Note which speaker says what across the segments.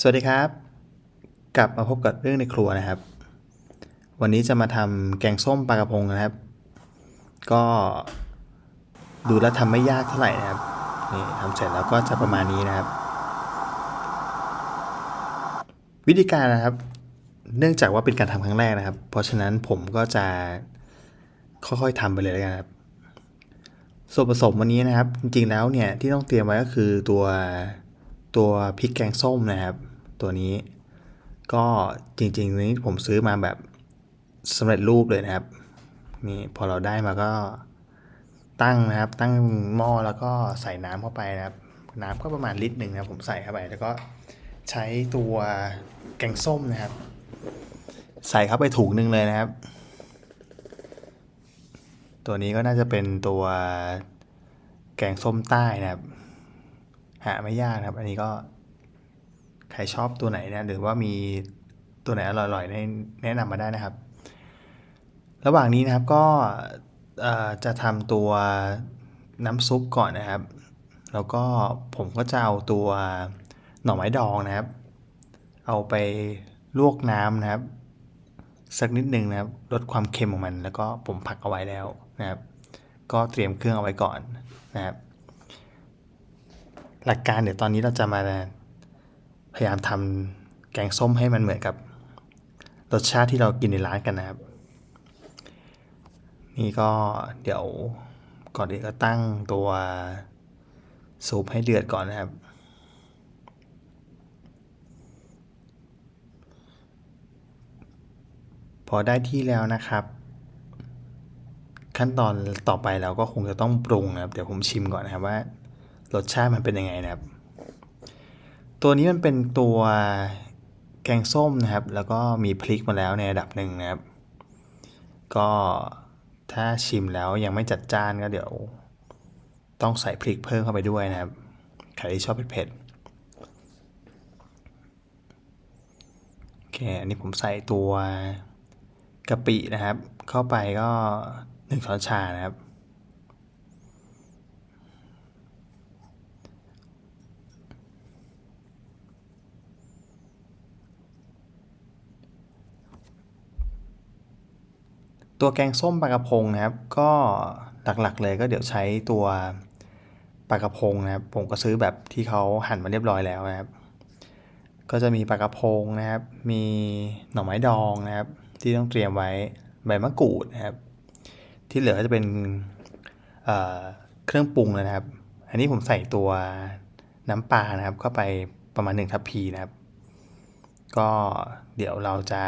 Speaker 1: สวัสดีครับ กลับมาพบกับเรื่องในครัวนะครับ วันนี้จะมาทำแกงส้มปลากระพงนะครับ ก็ดูแล้วทำไม่ยากเท่าไหร่นะครับนี่ทำเสร็จแล้วก็จะประมาณนี้นะครับ วิธีการนะครับ เนื่องจากว่าเป็นการทำครั้งแรกนะครับ เพราะฉะนั้นผมก็จะค่อยๆทำไปเลยแล้วกันครับส่วนผสมวันนี้นะครับ จริงๆแล้วเนี่ยที่ต้องเตรียมไว้ก็คือตัว ตัวพริกแกงส้มนะครับ ตัวนี้ก็จริงๆนี้ผมซื้อมาแบบสำเร็จรูปเลยนะครับนี่พอเราได้มาก็ตั้งนะครับ ตั้งหม้อแล้วก็ใส่น้ำเข้าไปนะครับ น้ำก็ประมาณลิตรหนึ่งนะผมใส่เข้าไป แล้วก็ใช้ตัวแกงส้มนะครับ ใส่เข้าไปถุงหนึ่งเลยนะครับ ตัวนี้ก็น่าจะเป็นตัวแกงส้มใต้นะครับ หาไม่ยากนะครับ อันนี้ก็ ใครชอบตัวไหนนะหรือว่ามีตัวไหนอร่อยๆแนะแนะนำมาได้นะครับ ระหว่างนี้นะครับก็จะทำตัวน้ำซุปก่อนนะครับ แล้วก็ผมก็จะเอาตัวหน่อไม้ดองนะครับ เอาไปลวกน้ำนะครับ สักนิดหนึ่งนะครับลดความเค็มของมัน แล้วก็ผมผักเอาไว้แล้วนะครับ ก็เตรียมเครื่องเอาไว้ก่อนนะครับ หลักการเดี๋ยวตอนนี้เราจะมาพยายามทำแกงส้มให้มันเหมือนกับรสชาติที่เรากินในร้านกันนะครับ นี่ก็เดี๋ยวก่อนอื่นก็ตั้งตัวซุปให้เดือดก่อนนะครับ พอได้ที่แล้วนะครับ ขั้นตอนต่อไปเราก็คงจะต้องปรุงนะครับ เดี๋ยวผมชิมก่อนนะครับว่า รสชาติมันเป็นยังไงนะครับ ตัวนี้มันเป็นตัวแกงส้มนะครับ แล้วก็มีพริกมาแล้วในระดับหนึ่งนะครับ ก็ถ้าชิมแล้วยังไม่จัดจ้านก็เดี๋ยว ต้องใส่พริกเพิ่มเข้าไปด้วยนะครับใครที่ชอบเผ็ดๆโอเค อันนี้ผมใส่ตัวกะปินะครับ เข้าไปก็หนึ่งช้อนชานะครับ ตัวแกงส้มปลากระพงนะครับ ก็หลักๆเลยก็เดี๋ยวใช้ตัวปลากระพงนะครับ ผมก็ซื้อแบบที่เขาหั่นมาเรียบร้อยแล้วนะครับ ก็จะมีปลากระพงนะครับ มีหน่อไม้ดองนะครับ ที่ต้องเตรียมไว้ใบมะกรูดนะครับ ที่เหลือก็จะเป็นเเครื่องปรุงเลยนะครับ อันนี้ผมใส่ตัวน้ำปลานะครับเข้าไปประมาณหนึ่งทัพพีนะครับ ก็เดี๋ยวเราจะ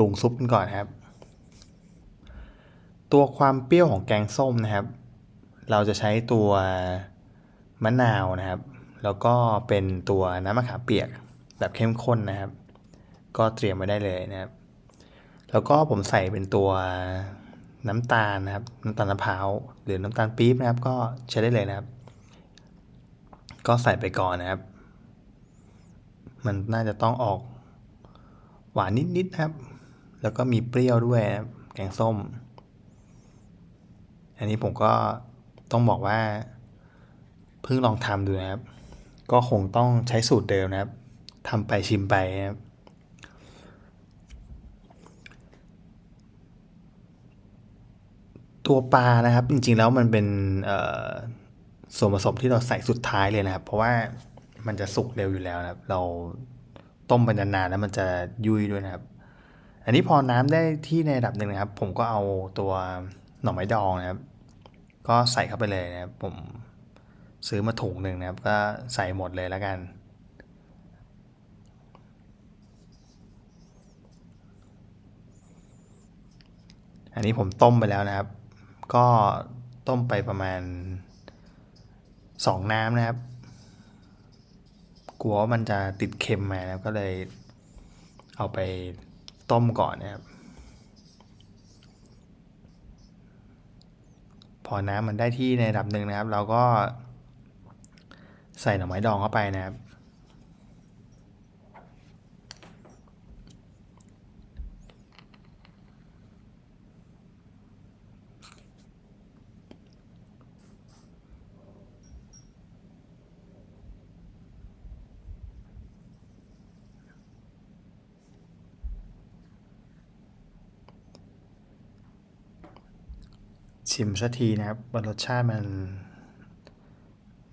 Speaker 1: รุงซุปกันก่อนนครับ ตัวความเปรี้ยวของแกงส้มนะครับ เราจะใช้ตัวมะนาวนะครับ แล้วก็เป็นตัวน้ำมะขามเปียกแบบเข้มข้นนะครับ ก็เตรียมไว้ได้เลยนะครับ แล้วก็ผมใส่เป็นตัวน้ำตาลนะครับ น้ำตาลมะพร้าวหรือน้ำตาลปี๊บนะครับ ก็ใช้ได้เลยนะครับ ก็ใส่ไปก่อนนะครับ มันน่าจะต้องออกหวานนิดๆนะครับ แล้วก็มีเปรี้ยวด้วยนะแกงส้ม อันนี้ผมก็ต้องบอกว่า เพิ่งลองทำดูนะครับ ก็คงต้องใช้สูตรเดิมนะครับทำไปชิมไปนะครับตัวปลานะครับ จริงๆแล้วมันเป็นส่วนผสมที่เราใส่สุดท้ายเลยนะครับ เพราะว่ามันจะสุกเร็วอยู่แล้วนะครับ เราต้มไปนานๆแล้วมันจะยุ่ยด้วยนะครับ อันนี้พอน้ำได้ที่ในระดับหนึ่งนะครับ ผมก็เอาตัวหน่อไม้ดองนะครับ ก็ใส่เข้าไปเลยนะครับ ผมซื้อมาถุงหนึ่งนะครับ ก็ใส่หมดเลยแล้วกัน อันนี้ผมต้มไปแล้วนะครับ ก็ต้มไปประมาณสองน้ำนะครับ กลัวมันจะติดเค็มมานะครับก็เลยเอาไป ต้มก่อนนะครับ พอน้ำมันได้ที่ในระดับหนึ่งนะครับ เราก็ใส่หน่อไม้ดองเข้าไปนะครับ ชิมสักทีนะครับว่ารสชาติมัน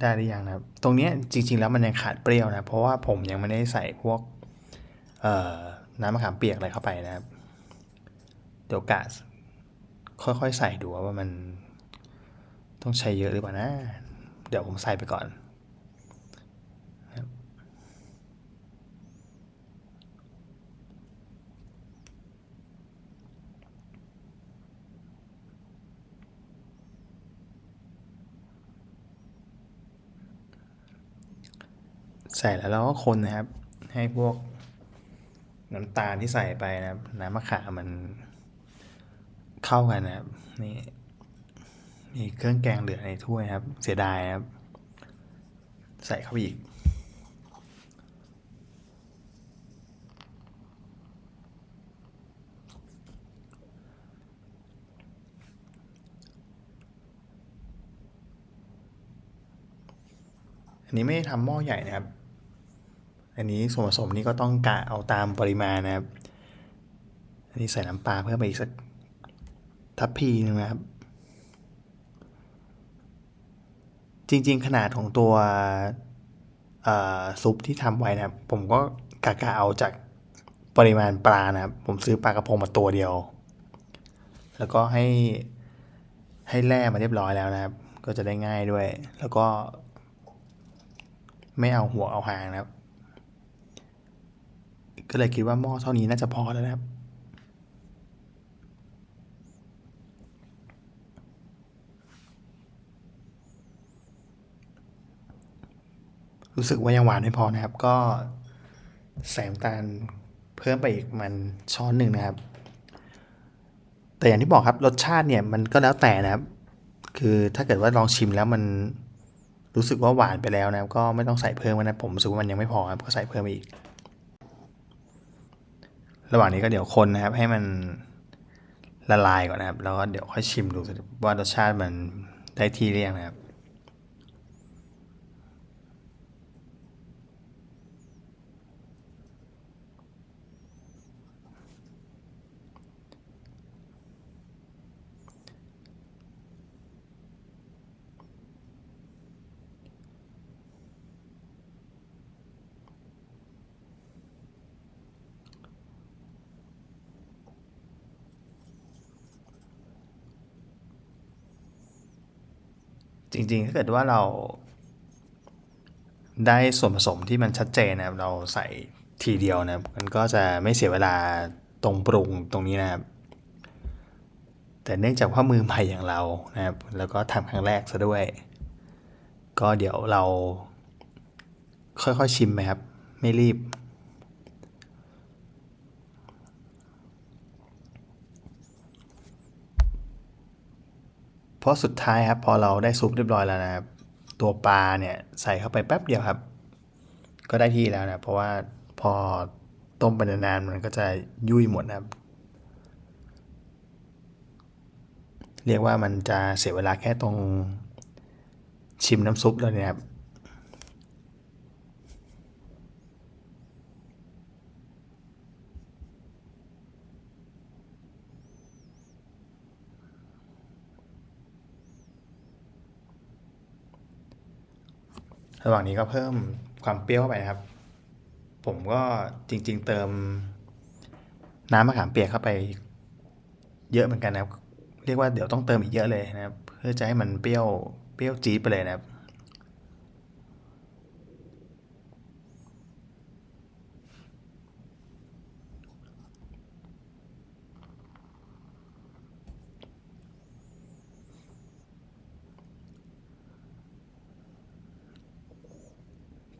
Speaker 1: ได้หรือยังนะครับ ตรงนี้จริง ๆ แล้วมันยังขาดเปรี้ยวนะ เพราะว่าผมยังไม่ได้ใส่พวกน้ำมะขามเปียกอะไรเข้าไปนะครับ เดี๋ยวกะค่อยๆใส่ดูว่ามันต้องใช้เยอะหรือเปล่านะ เดี๋ยวผมใส่ไปก่อน ใส่แล้วเราก็คนนะครับ ให้พวกน้ำตาลที่ใส่ไปนะครับ น้ำมะขามมันเข้ากันนะครับ นี่มีเครื่องแกงเหลือในถ้วยครับ เสียดายครับ ใส่เข้าไปอีก อันนี้ไม่ได้ทำหม้อใหญ่นะครับ อันนี้ส่วนผสมนี่ก็ต้องกะเอาตามปริมาณนะครับ อันนี้ใส่น้ำปลาเพิ่มไปอีกสักทัพพีนึงนะครับ จริงๆ ขนาดของตัวซุปที่ทำไว้นะครับ ผมก็กะกะเอาจากปริมาณปลานะครับ ผมซื้อปลากระพงมาตัวเดียว แล้วก็ให้ให้แล่มาเรียบร้อยแล้วนะครับ ก็จะได้ง่ายด้วย แล้วก็ ไม่เอาหัวเอาหางนะครับ ก็เลยคิดว่าหม้อเท่านี้น่าจะพอแล้วนะครับ รู้สึกว่ายังหวานไม่พอนะครับ ก็ใส่น้ำตาลเพิ่มไปอีกมันช้อนหนึ่งนะครับ แต่อย่างที่บอกครับรสชาติเนี่ยมันก็แล้วแต่นะครับ คือถ้าเกิดว่าลองชิมแล้วมันรู้สึกว่าหวานไปแล้วนะครับ ก็ไม่ต้องใส่เพิ่มนะผมรู้สึกว่ามันยังไม่พอครับก็ใส่เพิ่มอีก ระหว่างนี้ก็เดี๋ยวคนนะครับ ให้มันละลายก่อนนะครับ แล้วก็เดี๋ยวค่อยชิมดูว่ารสชาติมันได้ที่เรียงนะครับ จริงๆ ถ้าเกิดว่าเราได้ส่วนผสมที่มันชัดเจนนะครับเราใส่ทีเดียวนะครับมันก็จะไม่เสียเวลาตรงปรุงตรงนี้นะครับ แต่เนื่องจากว่ามือใหม่อย่างเรานะครับ แล้วก็ทำครั้งแรกซะด้วย ก็เดี๋ยวเราค่อยๆชิมไหมครับ ไม่รีบ เพราะสุดท้ายครับพอเราได้ซุปเรียบร้อยแล้วนะครับ ตัวปลาเนี่ยใส่เข้าไปแป๊บเดียวครับ ก็ได้ที่แล้วนะเพราะว่าพอต้มไปนานๆมันก็จะยุ่ยหมดนะครับ เรียกว่ามันจะเสียเวลาแค่ตรงชิมน้ำซุปแล้วเนี่ยครับ ระหว่างนี้ก็เพิ่มความเปรี้ยวเข้าไปนะครับ ผมก็จริง ๆ เติมน้ำมะขามเปียกเข้าไป เยอะเหมือนกันนะครับ เรียกว่าเดี๋ยวต้องเติมอีกเยอะเลยนะครับ เพื่อจะให้มันเปรี้ยวเปรี้ยวจี๊ดไปเลยนะครับ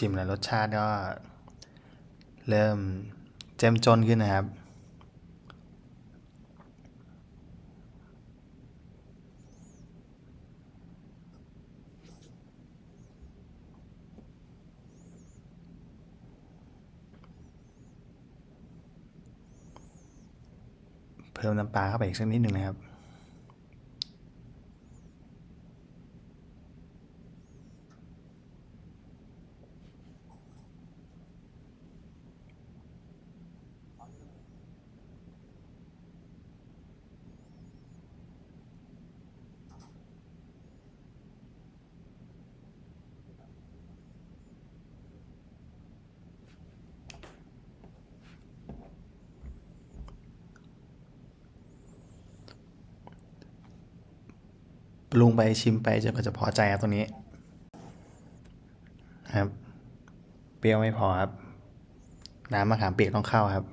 Speaker 1: ชิมแล้วรสชาติก็ เริ่มเจ้มจนขึ้นนะครับ เพิ่มน้ำปลาเข้าไปอีกสักนิดหนึ่งนะครับ ลุงไปชิมไปจนกว่าจะพอใจครับตรงนี้ ครับ เปรี้ยวไม่พอครับ น้ำมะขามเปียกต้องเข้าครับ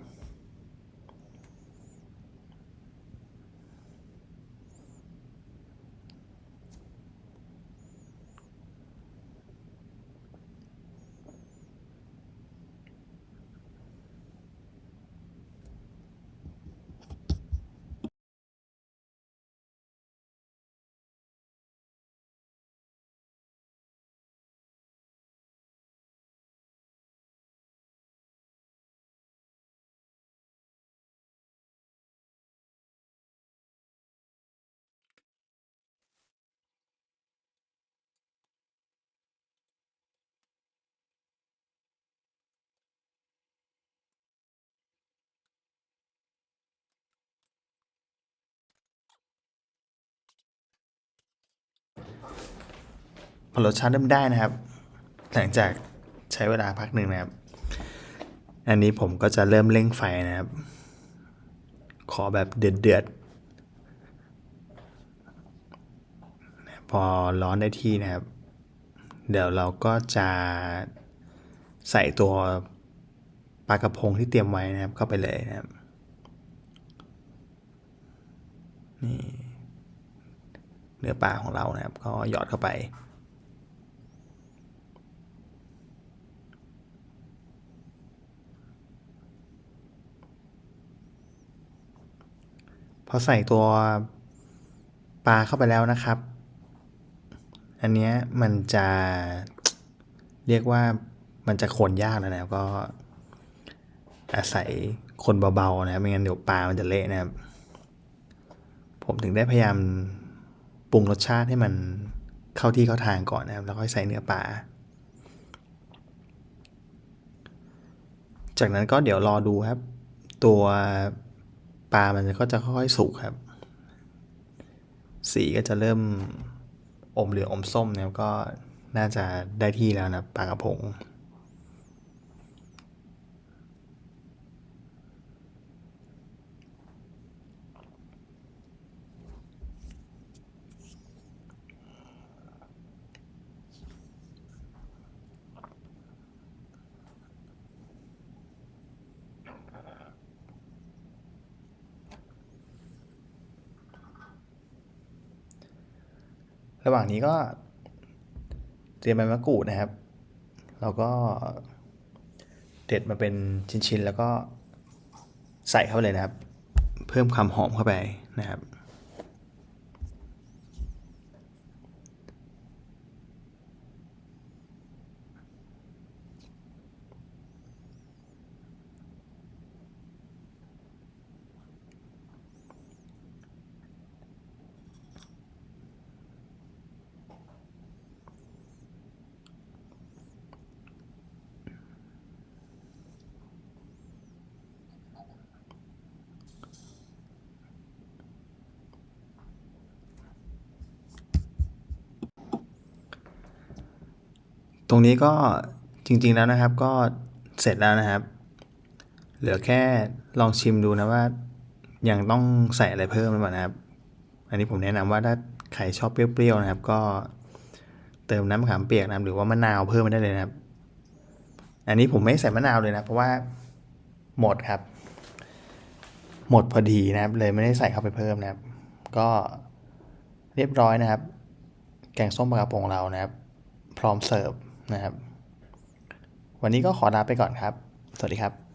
Speaker 1: พอรสชาติเริ่มได้นะครับ หลังจากใช้เวลาพักหนึ่งนะครับ อันนี้ผมก็จะเริ่มเร่งไฟนะครับ ขอแบบเดือดเดือดๆพอร้อนได้ที่นะครับ เดี๋ยวเราก็จะใส่ตัวปลากระพงที่เตรียมไว้นะครับ เข้าไปเลยนะครับนี่เนื้อปลาของเรานะครับ ก็หยอดเข้าไป พอใส่ตัวปลาเข้าไปแล้วนะครับ อันเนี้ยมันจะเรียกว่ามันจะคนยากแล้วนะครับก็อาศัยคนเบาๆนะครับไม่งั้นเดี๋ยวปลามันจะเละนะครับ ผมถึงได้พยายามปรุงรสชาติให้มันเข้าที่เข้าทางก่อนนะครับ แล้วค่อยใส่เนื้อปลา จากนั้นก็เดี๋ยวรอดูครับ ตัว ลามันก็จะค่อยๆสุกครับ สีก็จะเริ่มอมเหลืองอมส้มนะครับก็น่าจะได้ที่แล้วนะปลากระพง ระหว่างนี้ก็เตรียมใบมะกรูดนะครับ เราก็เด็ดมาเป็นชิ้นๆ แล้วก็ใส่เข้าไปเลยนะครับ เพิ่มความหอมเข้าไปนะครับ ต รงนี้ก็จริงๆแล้วนะครับก็เสร็จแล้วนะครับ เหลือแค่ลองชิมดูนะว่ายังต้องใส่อะไรเพิ่มหรือเปล่านะครับ อันนี้ผมแนะนำว่าถ้าใครชอบเปรี้ยวๆนะครับ ก็เติมน้ำมะขามเปียกนะหรือว่ามะนาวเพิ่มมาได้เลยนะครับ อันนี้ผมไม่ใส่มะนาวเลยนะ เพราะว่าหมดครับ หมดพอดีนะครับ เลยไม่ได้ใส่เข้าไปเพิ่มนะครับ ก็เรียบร้อยนะครับ แกงส้มปลากระพงเรานะครับ พร้อมเสิร์ฟ นะครับ วันนี้ก็ขอลาไปก่อนครับ สวัสดีครับ